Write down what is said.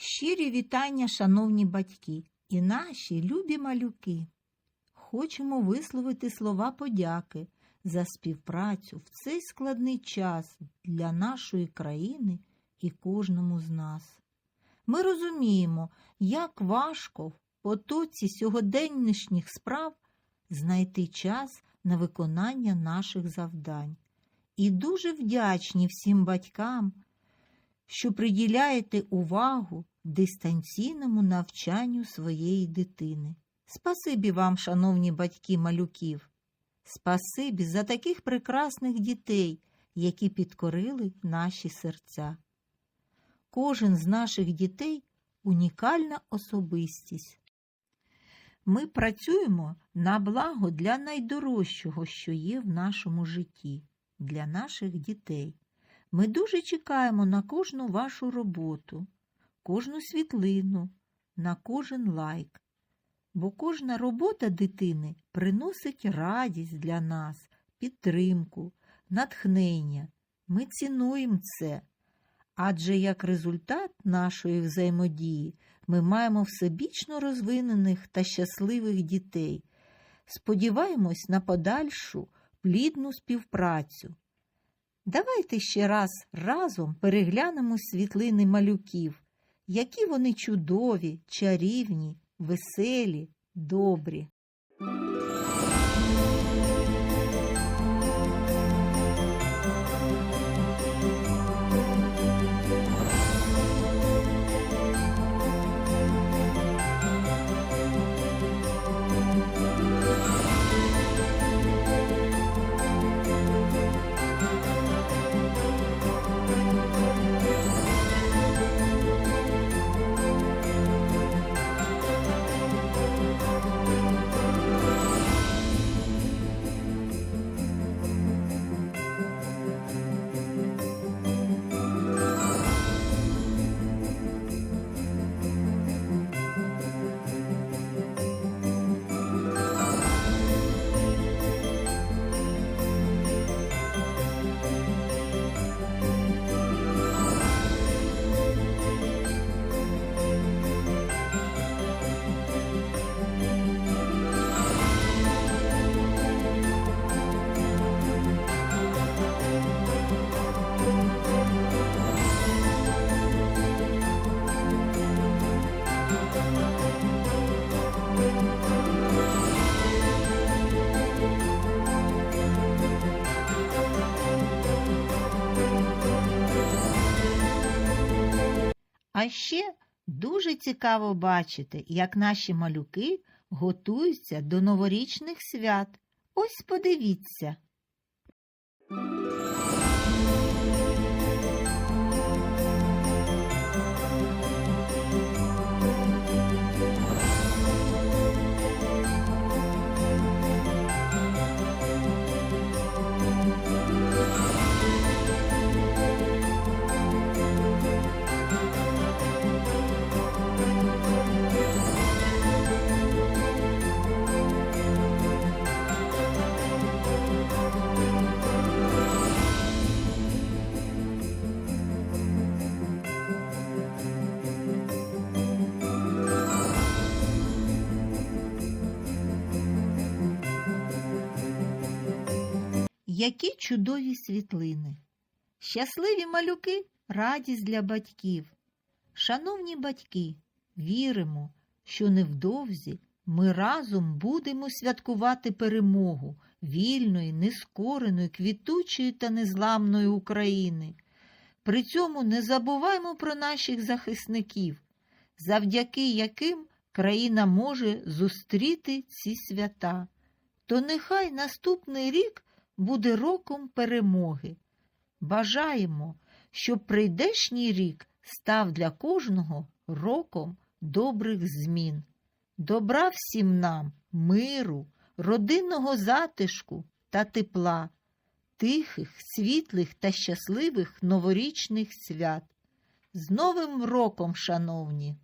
Щирі вітання, шановні батьки і наші любі малюки. Хочемо висловити слова подяки за співпрацю в цей складний час для нашої країни і кожному з нас. Ми розуміємо, як важко в потоці сьогоденнішніх справ знайти час на виконання наших завдань. І дуже вдячні всім батькам, що приділяєте увагу дистанційному навчанню своєї дитини. Спасибі вам, шановні батьки малюків. Спасибі за таких прекрасних дітей, які підкорили наші серця. Кожен з наших дітей унікальна особистість. Ми працюємо на благо для найдорожчого, що є в нашому житті, для наших дітей. Ми дуже чекаємо на кожну вашу роботу, кожну світлину, на кожен лайк. Бо кожна робота дитини приносить радість для нас, підтримку, натхнення. Ми цінуємо це. Адже як результат нашої взаємодії ми маємо всебічно розвинених та щасливих дітей. Сподіваємось на подальшу плідну співпрацю. Давайте ще раз разом переглянемо світлини малюків, які вони чудові, чарівні, веселі, добрі. А ще дуже цікаво бачити, як наші малюки готуються до новорічних свят. Ось подивіться. Які чудові світлини! Щасливі малюки радість для батьків. Шановні батьки, віримо, що невдовзі ми разом будемо святкувати перемогу вільної, нескореної, квітучої та незламної України. При цьому не забуваймо про наших захисників, завдяки яким країна може зустріти ці свята. То нехай наступний рік буде роком перемоги. Бажаємо, щоб прийдешній рік став для кожного роком добрих змін, добра всім нам, миру, родинного затишку та тепла, тихих, світлих та щасливих новорічних свят. З Новим роком, шановні!